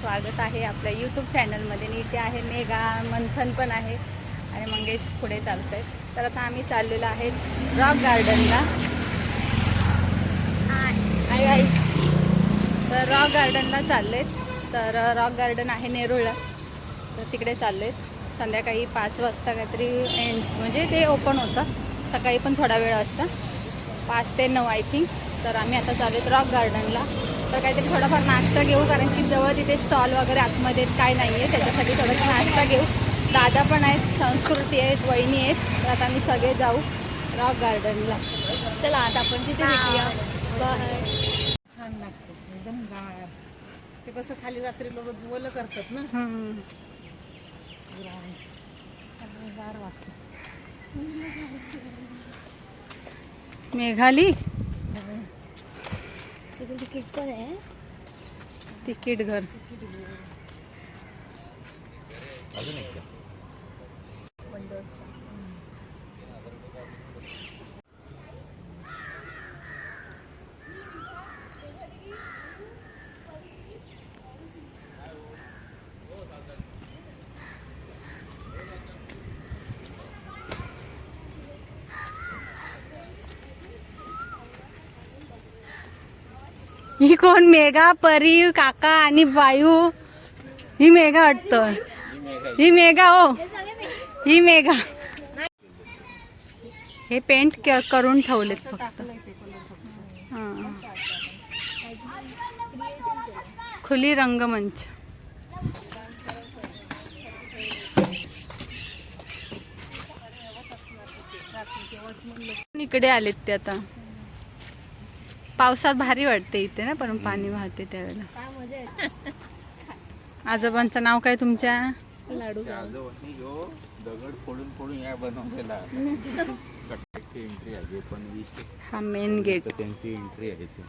स्वागत आहे आपल्या यूट्यूब चॅनलमध्ये आणि इथे आहे मेघा मंथन पण आहे. आणि मंगेश पुढे चालत आहेत तर आता आम्ही चाललेलो आहे रॉक गार्डनला. आई आई. तर रॉक गार्डनला चाललेत तर रॉक गार्डन आहे नेरूळला तर तिकडे चाललेत संध्याकाळी पाच वाजता काहीतरी एंड म्हणजे ते ओपन होतं. सकाळी पण थोडा वेळ असतं. पाच ते नऊ आय थिंक तर आम्ही आता चालू आहेत रॉक गार्डनला. तर काहीतरी थोडाफार नाश्ता घेऊ कारण की जवळ तिथे स्टॉल वगैरे आतमध्ये काय नाही आहे त्याच्यासाठी थोडासा नाश्ता घेऊ. दादा पण आहेत संस्कृती आहेत वहिनी आहेत तर आता आम्ही सगळे जाऊ रॉक गार्डनला चला आता आपण तिथे छान लागतं एकदम ते कसं खाली रात्री लोक ओलं करतात ना? गार वाटतं. मेघाली? तिकीट पण आहे. तिकीट घर. ही कोण? मेघा परी काका आणि बायू. ही मेघा वाटतं. ही मेघा हो. ही मेघा. हे पेंट क- करून ठेवलेत फक्त. खुली रंगमंच. इकडे आलेत ते आता. पावसात भारी वाटते इथे ना पण पाणी वाहते त्यावेळेला. काय मजा येते. आजोबांचं नाव काय तुमच्या? लाडू दगड फोडून फोडून या बनवलेला. एंट्री आहे पण हा मेन गेट त्यांची एंट्री आहे ते.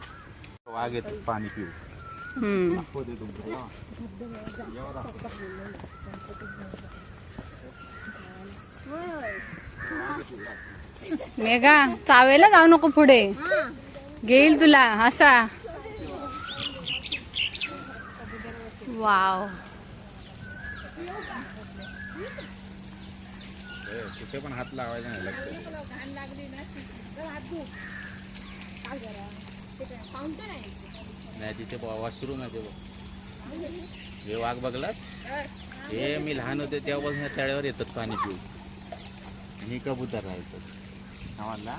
वाघ येतात पाणी पिऊ. मेघा चावेला जाऊ नको पुढे. घेईल तुला असा वाव. कुठे पण हात लावायचा नाही लक्षात नाही तिथे वॉशरूम आहे ते बघ. हे वाघ बघलास? हे मी लहान होते तेव्हापासून या तळ्यावर येतात पाणी पिऊ आणि कबूतर राहायचं आम्हाला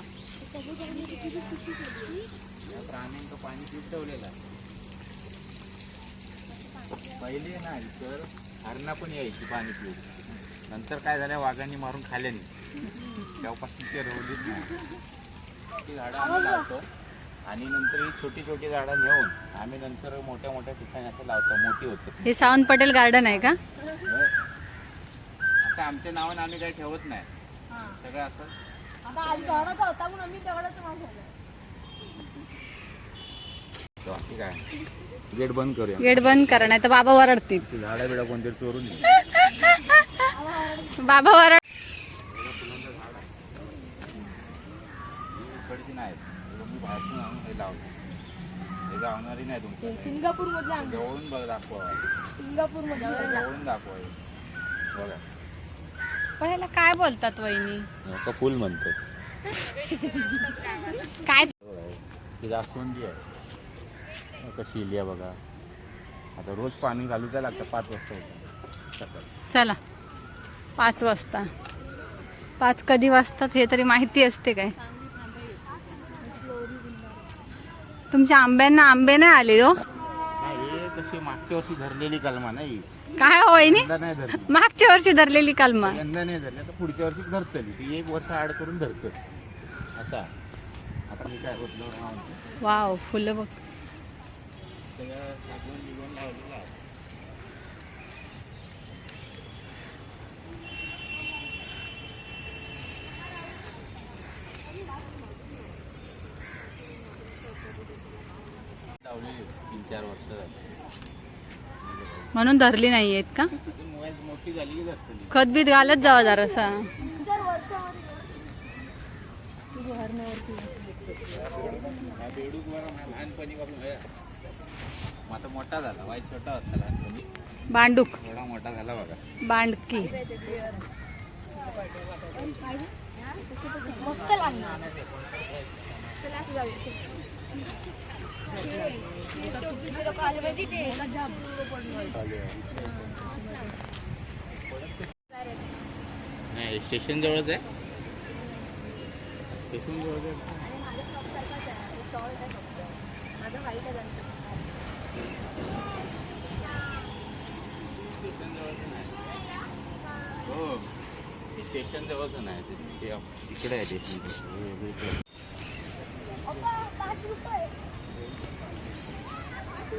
प्राण्यांचं पाणी पिऊ ठेवलेलं आहे. पहिले ना तर हरणा पण यायची पाणी पिऊ नंतर काय झालं वाघांनी मारून खाल्ले नाही. तेव्हापासून ते रवलीच नाही. ती झाडं आम्ही लावतो. आणि नंतर ही छोटी छोटी झाडं नेऊन आम्ही नंतर मोठ्या मोठ्या ठिकाणी असं लावतो. मोठी होतं. हे सावंत पटेल गार्डन आहे का? असं आमच्या नावाने आम्ही काही ठेवत नाही. सगळं असं आता आधी दगडाचा होता म्हणून आम्ही दगडाचं नाव ठेवलं बाकी काय गेट बंद करूया. गेट बंद करा नाही तर बाबा वरडतील. ती झाडं बिडं कोणतरी चोरून. बाबा वरड इकडची नाही. मी बाहेरतून आणून हे लावतो हे जावणारी नाही तुमच्या सिंगापूर मधलं आम्ही. जवळून बघ दाखवा. सिंगापूरमध्ये जवळून दाखवा हे. बघा. पहिला काय बोलतात वहिनी? का फुल म्हणतो काय? ती जास्वंदी आहे. कशी इली आहे बघा. आता रोज पाणी घालूच लागतं पाच वाजता सकाळी चला. पाच वाजता. पाच कधी वाजतात हे तरी माहिती असते काय? तुमच्या आंब्यांना आंबे नाही आले हो? नाही हे कशी मागच्या वर्षी धरलेली कलमा नाही. काय हो वहिनी? यंदा नाही धरली. मागच्या वर्षी धरलेली कालमा. यंदा नाही धरली. आता पुढच्या वर्षी धरतली. ती एक वर्ष आड करून धरत असा आता मी काय होत वाव फुलं बघ. लावलेली तीन चार वर्ष झाली. म्हणून धरली नाही आहेत का? खत बीत घालत जावा जरासा. छोटा बांडूक मोठा झाला बघा बांडकी मस्त लागणार ते नाही स्टेशन जवळच आहे. स्टेशन जवळच आहे. हो स्टेशन जवळच नाही. हो, ते- ते तिकडे आहे स्टेशन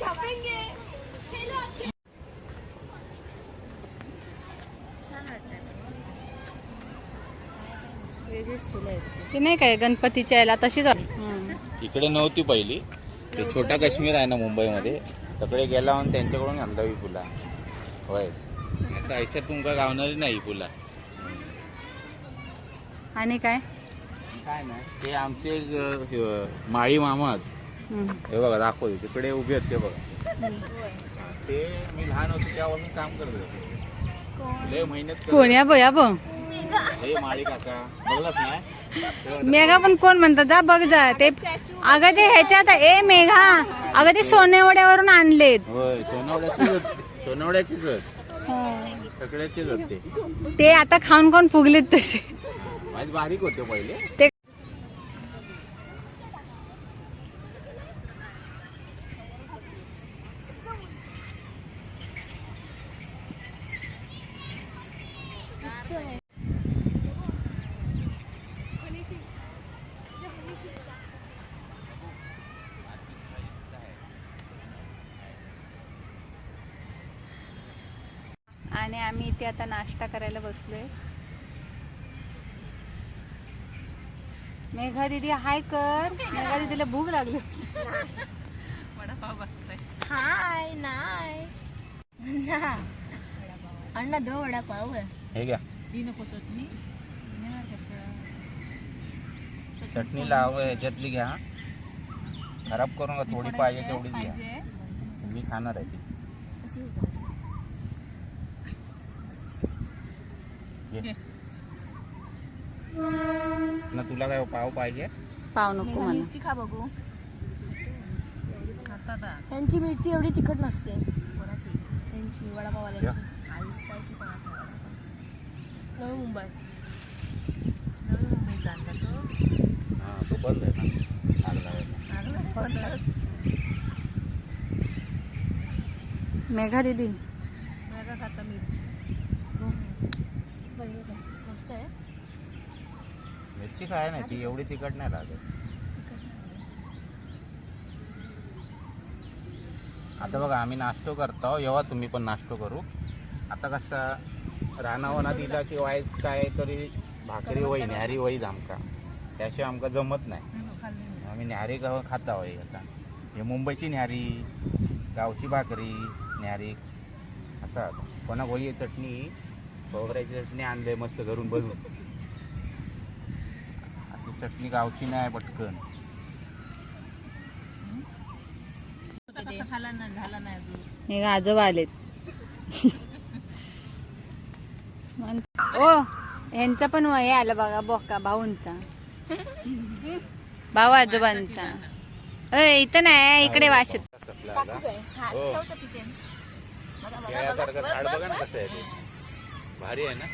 छापेंगे ती नाही काय गणपतीच्या याला तशीच इकडे नव्हती पहिली. ते छोटा काश्मीर आहे ना मुंबईमध्ये. तकडे गेला आणि त्यांच्याकडून अंदावी फुला होय. ऐशात तुमका गावणारी नाही फुला. आणि काय? काय नाही ते आमचे एक, अ, माळी मामा. हम्म. हे बघा दाखवतो तिकडे उभे आहेत ते बघा. ते मी लहान होतो तेव्हा काम करत होते. लय मेहनत करत कोण या बघ या बघ हे माळी काका बघलाच बघा, मेघा पण कोण म्हणतात? जा बघ जा. ते अगं ते ह्याच्यात ए मेघा. अगं ते सोनेवड्यावरून आणलेत. होय सोनवड्याचीच. सोनवड्याचीच ते ते आता खाऊन खाऊन फुगलेत तसे. बारीक होते पहिले. ते आणि आम्ही इथे आता नाश्ता करायला बसलोय. मेघा दिदी हाय कर. मेघा दिदीला भूक लागली हाय नाय. ना अण्णा दो वडापाव आहे हे घ्या. ही नको चटणी. नाही कशा चटणी लाव ह्याच्यातली घ्या. खराब करू नका थोडी पाहिजे तेवढीच घ्या. पाहिजे? मी खाणार आहे ती. घे. ना तुला काय पाव पाहिजे? पाव नको मला. मिरची खा बघू. त्यांची मिरची एवढी तिखट नसते. त्यांची वडापाव? नवी मुंबई. नवी मुंबईचा आणला तो हा तो बंद आहे ना. आग लावायला. मेघा दिदी मेगा खाता मिरची मस्त आहे कच्ची काय नाही ती एवढी तिखट नाही लागत. आता बघा आम्ही नाश्तो करतो येवा तुम्ही पण नाश्तो करू. आता कसं रानावना दिला की वाय काय तरी भाकरी होई न्यारी वय आमका. त्याशिवाय आमका जमत नाही. आम्ही न्यारी गाव खाता होई आता. हे मुंबईची न्यारी गावची भाकरी न्यारी. असं कोणा गोळी चटणी खोबऱ्याची चटणी आणले मस्त घरून बनवून. चटणी गावची नाही पटकन. आता कसं खाला नाही झाला नाही अजून मेघा आजोबा आलेत. ओ ह्यांचा पण हे आलं बघा बोका भाऊंचा. भाऊ आजोबांचा. अय इथं नाही इकडे वाशत हो केळ्यासारखं झाड बघा ना कसं आहे ते भारी आहे ना?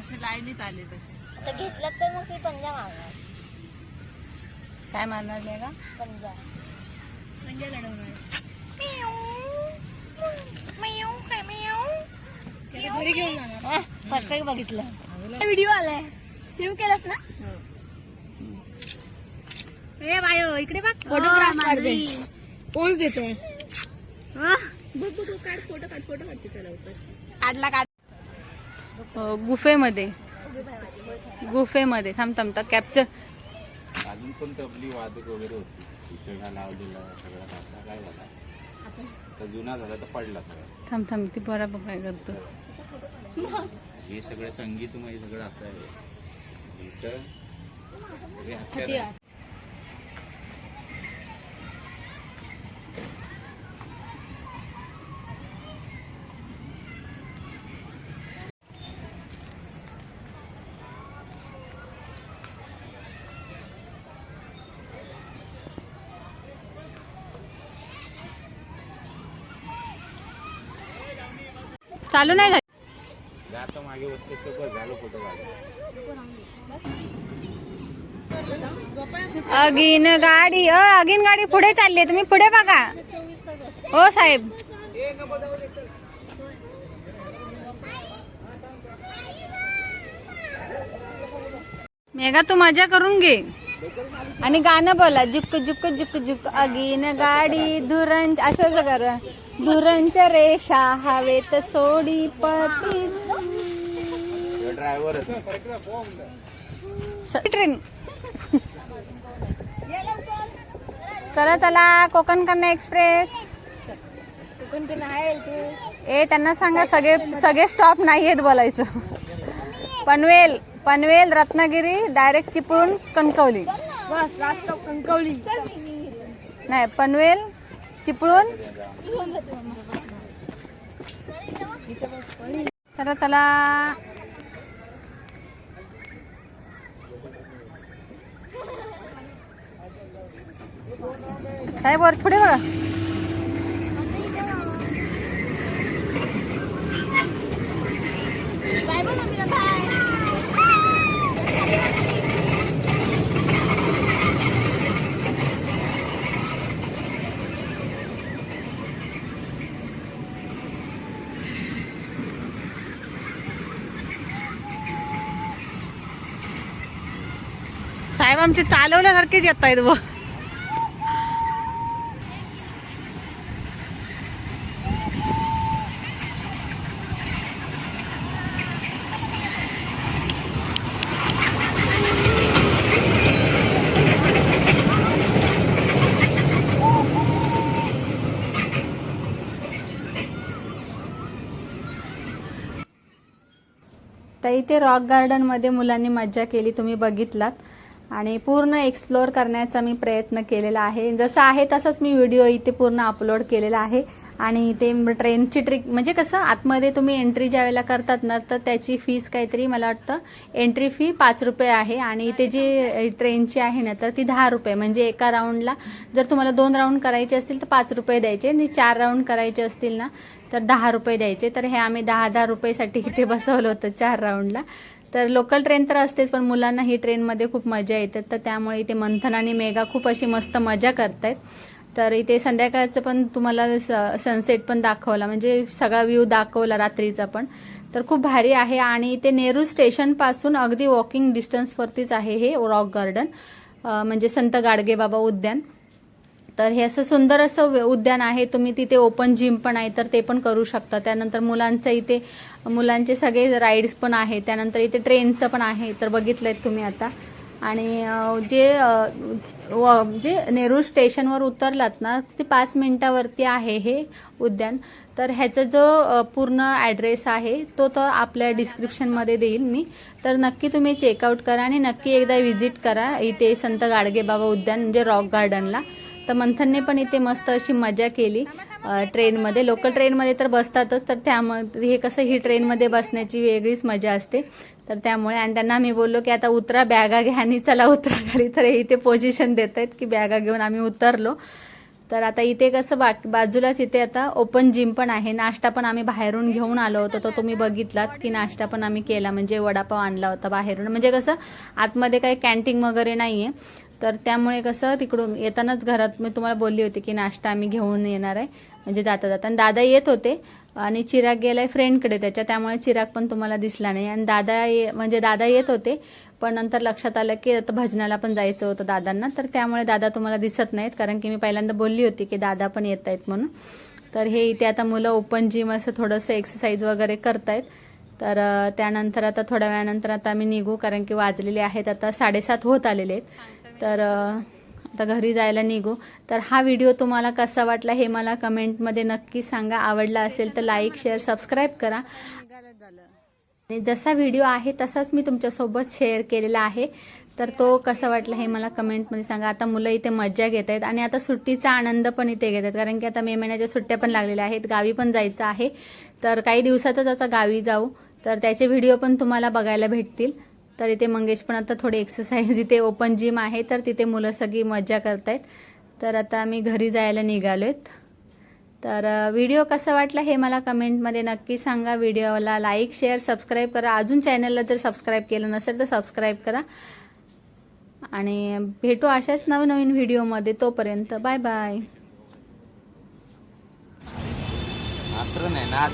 असे लाईनीत आले तसे. घेतलं तर मग ती पंजा मारणार काय मारणार नाही का पंजा. पंजा लढवणार घरी घेऊन जाणार. परफेक्ट बघितलं. व्हिडिओ आलाय. सेव्ह केलास ना? ए बायो इकडे बघ. फोटोग्राफ काढते. पोच देतोय. काढला काढ. हो, गुफेमध्ये गुफेमध्ये. थांब थांब तर कॅप्चर अजून पण तबली वादक वगैरे होती. इकडला लावलेला सगळा काढला काय झाला? तर जुना झाला तर पडला सगळा. थांब थांब ती बरोबर काय करतो. हे सगळं संगीतमय सगळं असं आहे. इथं चालू नाही झालं. मागे अगीन गाडी अ अगीन गाडी पुढे चालली आहे. तुम्ही पुढे बघा. हो साहेब. मेघा तू मजा करून घे. आणि गाणं बोला जुक जुक जुक जुक अगीन गाडी असं असं करा धुरंच रेषा हवेत सोडी पळतीच ड्रायव्हर. ट्रेन. चला चला कोकण कन्या एक्सप्रेस. ए त्यांना सांगा सगळे सगळे स्टॉप नाही आहेत बोलायचं. पनवेल पनवेल रत्नागिरी डायरेक्ट चिपळूण कणकवली. बस लास्ट ऑफ कणकवली. नाही पनवेल चिपळून चला चला. साहेब वर पुढे बघा. साहेब चालवल्यासारखेच येत आहेत व तर इथे रॉक गार्डनमध्ये मुलांनी मज्जा केली तुम्ही बघितलात. आणि पूर्ण एक्सप्लोअर करण्याचा मी प्रयत्न केलेला आहे. जसं आहे तसंच मी व्हिडिओ इथे पूर्ण अपलोड केलेला आहे. आणि ते ट्रेनची ट्रिक म्हणजे कसं आतमध्ये तुम्ही एंट्री ज्या वेळेला करतात ना तर त्याची फीस काहीतरी मला वाटतं एंट्री फी पाच रुपये आहे. आणि ते जी ट्रेनची आहे ना तर ती दहा रुपये. म्हणजे एका राऊंडला जर तुम्हाला दोन राऊंड करायचे असतील तर पाच रुपये द्यायचे. आणि चार राऊंड करायचे असतील ना तर दहा रुपये द्यायचे. तर हे आम्ही दहा दहा रुपयेसाठी इथे बसवलं होतं चार राऊंडला तर लोकल ट्रेन तर असतेच पण मुलांना ही ट्रेनमध्ये खूप मजा येते. तर त्यामुळे इथे मंथन आणि मेघा खूप अशी मस्त मजा करतायत. तर इथे संध्याकाळचं पण तुम्हाला सनसेट पण दाखवला. म्हणजे सगळा व्ह्यू दाखवला रात्रीचा पण. तर खूप भारी आहे. आणि इथे नेहरू स्टेशनपासून अगदी वॉकिंग डिस्टन्सवरतीच आहे हे रॉक गार्डन म्हणजे संत गाडगेबाबा उद्यान. तर हे असं सुंदर असं उद्यान आहे. तुम्ही तिथे ओपन जिम पण आहे तर ते पण करू शकता. त्यानंतर मुलांचं इथे मुलांचे सगळे राईड्स पण आहे. त्यानंतर इथे ट्रेनचं पण आहे तर बघितलंय तुम्ही आता. आणि जे व- जे नेरूळ स्टेशनवर उतरलात ना ते पाच मिनिटावरती आहे हे उद्यान. तर ह्याचा जो पूर्ण ॲड्रेस आहे तो तर आपल्या डिस्क्रिप्शनमध्ये देईल मी. तर नक्की तुम्ही चेकआउट करा आणि नक्की एकदा व्हिजिट करा इथे संत गाडगेबाबा उद्यान म्हणजे रॉक गार्डनला तर मंथनने पण इथे मस्त अशी मजा केली. ट्रेनमध्ये. लोकल ट्रेनमध्ये तर बसतातच तर त्यामध्ये हे कसं ही ट्रेनमध्ये बसण्याची वेगळीच मजा असते. तर त्यामुळे आणि त्यांना आम्ही बोललो की आता उतरा बॅगा घ्या आणि चला उतरा खाली. तर हे इथे पोझिशन देत आहेत की बॅगा घेऊन आम्ही उतरलो. तर आता इथे कसं बा बाजूलाच इथे आता ओपन जिम पण आहे. नाश्ता पण आम्ही बाहेरून घेऊन आलो होतो तो तुम्ही बघितलात की नाश्ता पण आम्ही केला. म्हणजे वडापाव आणला होता बाहेरून. म्हणजे कसं आतमध्ये काही कॅन्टीन वगैरे नाही आहे तर त्यामुळे कसं तिकडून येतानाच घरात मी तुम्हाला बोलली होती की नाश्ता आम्ही घेऊन येणार आहे म्हणजे जाता जाता. आणि दादा येत होते आणि चिराग गेलाय फ्रेंडकडे त्याच्या त्यामुळे चिराग पण तुम्हाला दिसला नाही. आणि दादा ये म्हणजे दादा येत होते पण नंतर लक्षात आलं की आता भजनाला पण जायचं होतं दादांना. तर त्यामुळे दादा तुम्हाला दिसत नाहीत कारण की मी पहिल्यांदा बोलली होती की दादा पण येत आहेत म्हणून. तर हे इथे आता मुलं ओपन जिम असं थोडंसं एक्सरसाइज वगैरे करतायत. तर त्यानंतर आता थोड्या वेळानंतर आता आम्ही निघू कारण की वाजलेले आहेत आता साडेसात होत आलेले आहेत. तर आता घरी जायला निघू. तर हा व्हिडिओ तुम्हाला कसा वाटला हे मला कमेंटमध्ये नक्की सांगा. आवडला असेल तर लाईक शेअर सबस्क्राईब करा. आणि जसा व्हिडिओ आहे तसाच मी तुमच्यासोबत शेअर केलेला आहे. तर तो कसा वाटला हे मला कमेंटमध्ये सांगा. आता मुलं इथे मज्जा घेत आहेत आणि आता सुट्टीचा आनंद पण इथे घेत आहेत. कारण की आता मे महिन्याच्या सुट्ट्या पण लागलेल्या आहेत. गावी पण जायचं आहे. तर काही दिवसातच आता गावी जाऊ. तर त्याचे व्हिडिओ पण तुम्हाला बघायला भेटतील. तर इथे मंगेश पण आता थोडी एक्सरसाइज इथे ओपन जिम आहे तर तिथे मुलं सगळी मज्जा करतायत. तर आता आम्ही घरी जायला निघालोत तर व्हिडिओ कसा वाटला हे मला कमेंटमध्ये नक्की सांगा. व्हिडिओला लाईक शेअर सबस्क्राईब करा. अजून चॅनलला जर सबस्क्राईब केलं नसेल तर सबस्क्राईब करा. आणि भेटू अशाच नवनवीन व्हिडिओमध्ये तोपर्यंत बाय बाय मात्र नाही ना